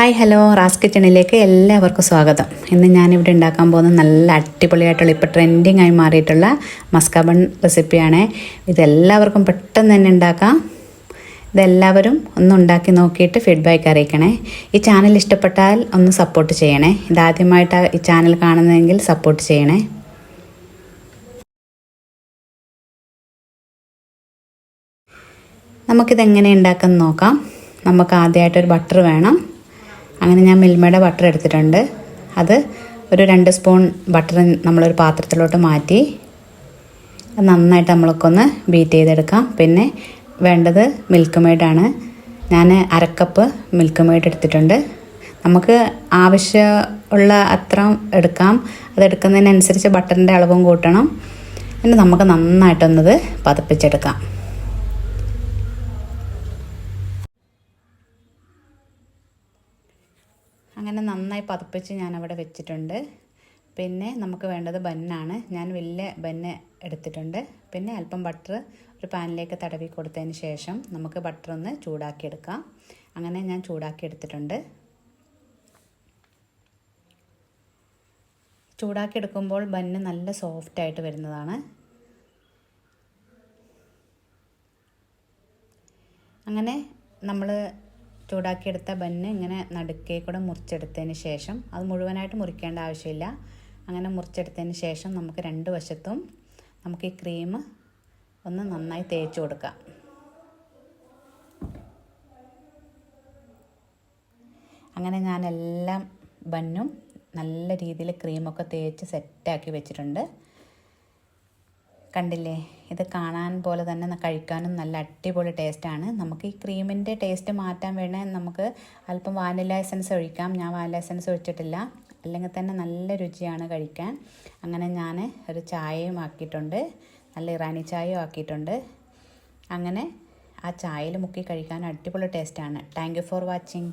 Hi hello. Ras കിച്ചണിലേക്ക് എല്ലാവർക്കും സ്വാഗതം. ഇന്ന് ഞാനിവിടെ ഉണ്ടാക്കാൻ പോകുന്ന നല്ല അടിപൊളിയായിട്ടുള്ള ഇപ്പോൾ ട്രെൻഡിങ് ആയി മാറിയിട്ടുള്ള മസ്കാബൺ റെസിപ്പിയാണ്. ഇതെല്ലാവർക്കും പെട്ടെന്ന് തന്നെ ഉണ്ടാക്കാം. ഇതെല്ലാവരും ഒന്ന് ഉണ്ടാക്കി നോക്കിയിട്ട് ഫീഡ്ബാക്ക് അറിയിക്കണേ. ഈ ചാനൽ ഇഷ്ടപ്പെട്ടാൽ ഒന്ന് സപ്പോർട്ട് ചെയ്യണേ. ഇതാദ്യമായിട്ട് ഈ ചാനൽ കാണുന്നതെങ്കിൽ സപ്പോർട്ട് ചെയ്യണേ. നമുക്കിതെങ്ങനെ ഉണ്ടാക്കാൻ നോക്കാം. നമുക്ക് ആദ്യമായിട്ടൊരു ബട്ടർ വേണം. അങ്ങനെ ഞാൻ മിൽമയുടെ ബട്ടർ എടുത്തിട്ടുണ്ട്. അത് ഒരു രണ്ട് സ്പൂൺ ബട്ടർ നമ്മളൊരു പാത്രത്തിലോട്ട് മാറ്റി നന്നായിട്ട് നമ്മൾക്കൊന്ന് ബീറ്റ് ചെയ്തെടുക്കാം. പിന്നെ വേണ്ടത് മിൽക്ക് മെയ്ഡാണ് ഞാൻ അരക്കപ്പ് മിൽക്ക് മെയ്ഡ് എടുത്തിട്ടുണ്ട്. നമുക്ക് ആവശ്യമുള്ള അത്ര എടുക്കാം. അതെടുക്കുന്നതിനനുസരിച്ച് ബട്ടറിന്റെ അളവും കൂട്ടണം. എന്നിട്ട് നമുക്ക് നന്നായിട്ടൊന്നത് പതപ്പിച്ചെടുക്കാം. അങ്ങനെ നന്നായി പതപ്പിച്ച് ഞാൻ അവിടെ വെച്ചിട്ടുണ്ട്. പിന്നെ നമുക്ക് വേണ്ടത് ബന്നാണ്. ഞാൻ വലിയ ബന്ന് എടുത്തിട്ടുണ്ട്. പിന്നെ അല്പം ബട്ടർ ഒരു പാനിലേക്ക് തടവി കൊടുത്തതിന് ശേഷം നമുക്ക് ബട്ടർ ഒന്ന് ചൂടാക്കിയെടുക്കാം. അങ്ങനെ ഞാൻ ചൂടാക്കി എടുത്തിട്ടുണ്ട്. ചൂടാക്കി ബന്ന് നല്ല സോഫ്റ്റ് ആയിട്ട് വരുന്നതാണ്. അങ്ങനെ നമ്മൾ ചൂടാക്കിയെടുത്ത ബന്ന് ഇങ്ങനെ നടുക്കേ കൂടെ മുറിച്ചെടുത്തതിന് ശേഷം അത് മുഴുവനായിട്ട് മുറിക്കേണ്ട ആവശ്യമില്ല. അങ്ങനെ മുറിച്ചെടുത്തതിന് ശേഷം നമുക്ക് രണ്ട് വശത്തും നമുക്ക് ഈ ക്രീം ഒന്ന് നന്നായി തേച്ച് കൊടുക്കാം. അങ്ങനെ ഞാൻ എല്ലാം ബന്നും നല്ല രീതിയിൽ ക്രീമൊക്കെ തേച്ച് സെറ്റാക്കി വെച്ചിട്ടുണ്ട്. കണ്ടില്ലേ? ഇത് കാണാൻ പോലെ തന്നെ കഴിക്കാനും നല്ല അടിപൊളി ടേസ്റ്റാണ് നമുക്ക് ഈ ക്രീമിന്റെ ടേസ്റ്റ് മാറ്റാൻ വേണേൽ നമുക്ക് അല്പം വാനില എസൻസ് ഒഴിക്കാം. ഞാൻ വാനില എസൻസ് ഒഴിച്ചിട്ടില്ല. അല്ലെങ്കിൽ തന്നെ നല്ല രുചിയാണ് കഴിക്കാൻ. അങ്ങനെ ഞാൻ ഒരു ചായയും ആക്കിയിട്ടുണ്ട്. നല്ല ഇറാനി ചായയും ആക്കിയിട്ടുണ്ട്. അങ്ങനെ ആ ചായയിൽ മുക്കി കഴിക്കാൻ അടിപൊളി ടേസ്റ്റാണ് താങ്ക് യു ഫോർ വാച്ചിങ്